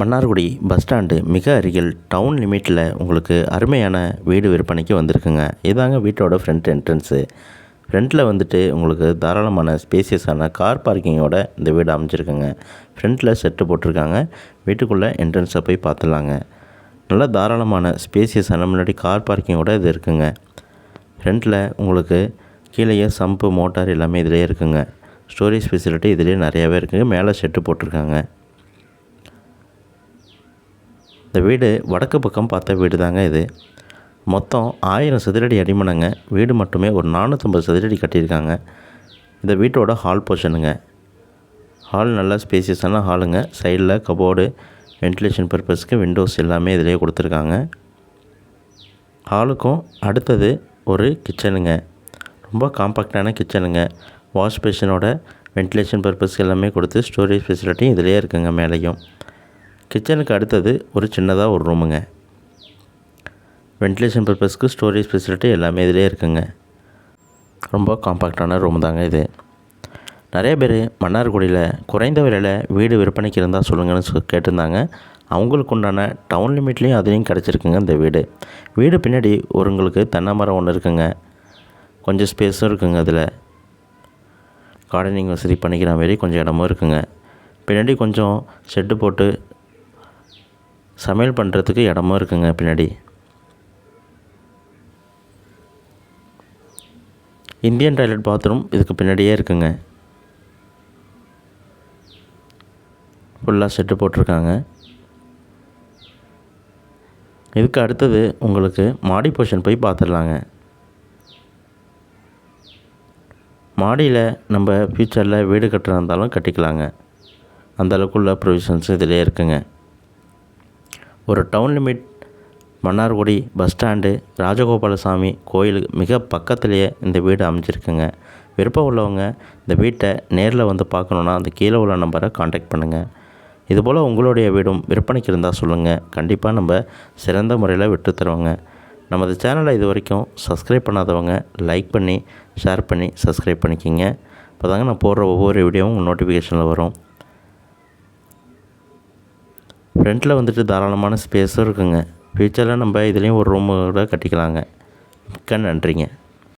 Mannargudi bus stand மிக அருகில் down லிமிட்டில் உங்களுக்கு அருமையான வீடு விற்பனைக்கு வந்திருக்குங்க. இதாங்க வீட்டோட ஃப்ரண்ட் என்ட்ரன்ஸு ஃப்ரண்ட்டில் வந்துட்டு உங்களுக்கு தாராளமான ஸ்பேசியஸான கார் பார்க்கிங்கோட இந்த வீடு அமைஞ்சிருக்குங்க. ஃப்ரண்ட்டில் செட்டு போட்டிருக்காங்க. வீட்டுக்குள்ளே என்ட்ரன்ஸை போய் பார்த்துலாங்க நல்லா தாராளமான ஸ்பேசியஸான முன்னாடி கார் பார்க்கிங்கோட இது இருக்குங்க. ஃப்ரண்ட்டில் உங்களுக்கு கீழேயே சம்பு மோட்டார் எல்லாமே இதிலே இருக்குங்க. ஸ்டோரேஜ் ஃபெசிலிட்டி இதிலே நிறையாவே இருக்குங்க மேலே செட்டு போட்டிருக்காங்க. இந்த வீடு வடக்கு பக்கம் பார்த்த வீடு தாங்க இது. மொத்தம் ஆயிரம் சதுரடி அடிமனைங்க. வீடு மட்டுமே ஒரு நானூற்றம்பது சதுரடி கட்டியிருக்காங்க. இந்த வீட்டோட ஹால் போர்ஷனுங்க ஹால் நல்லா ஸ்பேசியஸான ஹாலுங்க சைடில் கபோர்டு வென்டிலேஷன் பர்பஸ்க்கு விண்டோஸ் எல்லாமே இதிலே கொடுத்துருக்காங்க. ஹாலுக்கும் அடுத்தது ஒரு கிச்சனுங்க ரொம்ப காம்பாக்டான கிச்சனுங்க வாஷ் பேஷனோட வென்டிலேஷன் பர்பஸ்க்கு எல்லாமே கொடுத்து ஸ்டோரேஜ் ஃபெசிலிட்டியும் இதிலே இருக்குங்க மேலேயும். கிச்சனுக்கு அடுத்தது ஒரு சின்னதாக ஒரு ரூமுங்க. வென்டிலேஷன் பர்பஸ்க்கு ஸ்டோரேஜ் ஃபெசிலிட்டி எல்லாமே இதிலே இருக்குங்க. ரொம்ப காம்பாக்டான ரூம் தாங்க இது. நிறைய பேர் மன்னார்குடியில் குறைந்த விலையில் வீடு விற்பனைக்கு இருந்தால் சொல்லுங்கன்னு சொ கேட்டிருந்தாங்க. அவங்களுக்கு உண்டான டவுன் லிமிட்லேயும் அதுலேயும் கிடச்சிருக்குங்க இந்த வீடு. வீடு பின்னாடி ஒரு உங்களுக்கு தென்னை மரம் ஒன்று இருக்குங்க. கொஞ்சம் ஸ்பேஸும் இருக்குங்க அதில். கார்டனிங் வசதி பண்ணிக்கிற மாரி கொஞ்சம் இடமும் இருக்குங்க. பின்னாடி கொஞ்சம் ஷெட்டு போட்டு சமையல் பண்ணுறதுக்கு இடமும் இருக்குங்க பின்னாடி. இந்தியன் டாய்லெட் பாத்ரூம் இதுக்கு பின்னாடியே இருக்குங்க. ஃபுல்லாக செட்டு போட்டிருக்காங்க. இதுக்கு அடுத்தது உங்களுக்கு மாடி போர்ஷன் போய் பார்த்துடலாங்க மாடியில் நம்ம ஃப்யூச்சரில் வீடு கட்டுறதா இருந்தாலும் கட்டிக்கலாங்க. அந்த அளவுக்குள்ள ப்ரொவிஷன்ஸ் இதிலே இருக்குங்க. ஒரு town limit Mannargudi bus stand Rajagopalaswamy கோயிலுக்கு மிக பக்கத்துலேயே இந்த வீடு அமைஞ்சிருக்குங்க. விருப்பம் உள்ளவங்க இந்த வீட்டை நேரில் வந்து பார்க்கணுன்னா அந்த கீழே உள்ள நம்பரை காண்டாக்ட் பண்ணுங்கள் இதுபோல் உங்களுடைய வீடும் விற்பனைக்கு இருந்தால் சொல்லுங்கள் கண்டிப்பாக நம்ம சிறந்த முறையில் விட்டு தருவோங்க. நமது சேனலை இது வரைக்கும் சப்ஸ்கிரைப் பண்ணாதவங்க லைக் பண்ணி ஷேர் பண்ணி சப்ஸ்கிரைப் பண்ணிக்கிங்க. அப்போ தாங்க நான் போடுற ஒவ்வொரு வீடியோவும் நோட்டிஃபிகேஷனில் வரும். ஃப்ரண்ட்டில் வந்துட்டு தாராளமான ஸ்பேஸும் இருக்குங்க. ஃப்யூச்சரில் நம்ம இதுலேயும் ஒரு ரூமு கூட கட்டிக்கலாங்க. மிக்க நன்றிங்க.